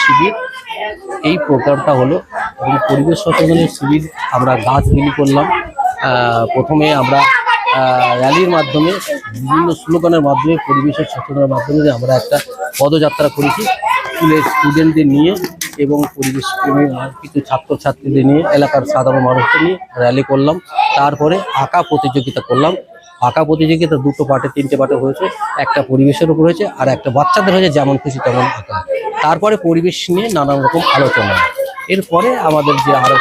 শিবির। এই প্রোগ্রামটা হলো এবং পরিবেশ সচেতনের শিবির। আমরা গাছ বিলি করলাম। প্রথমে আমরা র্যালির মাধ্যমে, বিভিন্ন স্লোগানের মাধ্যমে, পরিবেশের সচেতনের মাধ্যমে যে আমরা একটা পদযাত্রা করেছি। স্কুলের স্টুডেন্টদের নিয়ে এবং পরিবেশ প্রেমী কিছু ছাত্রছাত্রীদের নিয়ে, এলাকার সাধারণ মানুষদের নিয়ে র্যালি করলাম। তারপরে আঁকা প্রতিযোগিতা করলাম। আঁকা প্রতিযোগিতা দুটো পার্টে, তিনটে পার্টে হয়েছে। একটা পরিবেশের উপর হয়েছে আর একটা বাচ্চাদের হয়েছে, যেমন খুশি তেমন আঁকা। তারপরে পরিবেশ নিয়ে নানান রকম আলোচনা। এরপরে আমাদের যে আরও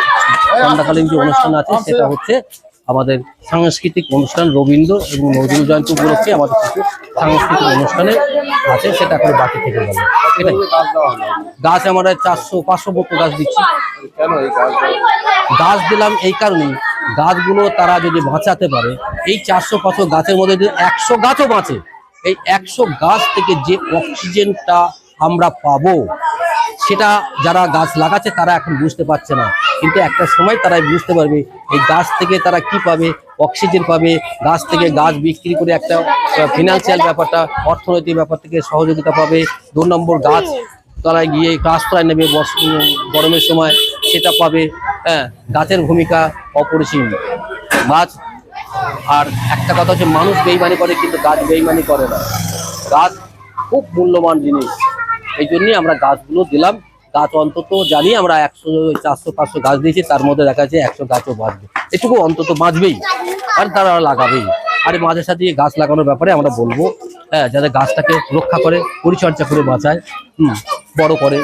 ঠান্ডাকালীন যে অনুষ্ঠান আছে সেটা হচ্ছে আমাদের সাংস্কৃতিক অনুষ্ঠান রবীন্দ্র এবং নজরুল জয়ন্তী উপলক্ষে আমাদের কিছু সাংস্কৃতিক অনুষ্ঠানে আছে সেটা এখন বাকি থেকে গেল এটাই। গাছ আমরা চারশো পাঁচশো মতো গাছ দিচ্ছি। গাছ গাছ দিলাম এই কারণেই। গাছগুলো তারা যদি বাঁচাতে পারে এই চারশো পাঁচশো গাছের মধ্যে যদি একশো গাছও বাঁচে এই একশো গাছ থেকে যে অক্সিজেনটা আমরা পাবো। সেটা যারা গাছ লাগাচ্ছে তারা এখন বুঝতে পারছে না। কিন্তু একটা সময় তারা বুঝতে পারবে এই গাছ থেকে তারা কি পাবে, অক্সিজেন পাবে, গাছ থেকে গাছ বিক্রি করে একটা ফিনান্সিয়াল ব্যাপারটা, অর্থনৈতিক ব্যাপার থেকে সহযোগিতা পাবে। দু নম্বর গাছ তারা গিয়ে গাছ আশ্রয় নেবে গরমের সময়, সেটা পাবে। হ্যাঁ গাছের ভূমিকা অপরিসীম। গাছ, আর একটা কথা হচ্ছে মানুষ বেইমানি করে, কিন্তু গাছ বেইমানি করে না। গাছ খুব মূল্যবান জিনিস। এই জন্যই আমরা গাছগুলো দিলাম। গাছ অন্তত জানি আমরা একশো, চারশো, পাঁচশো গাছ দিয়েছি, তার মধ্যে দেখা যাচ্ছে একশো গাছও বাঁচবে। এটুকু অন্তত বাঁচবেই, আর তারা লাগাবেই। আর মাঝে সাথে গাছ লাগানোর ব্যাপারে আমরা বলব হ্যাঁ যাতে গাছটাকে রক্ষা করে, পরিচর্যা করে বাঁচায়, হুম, বড় করে।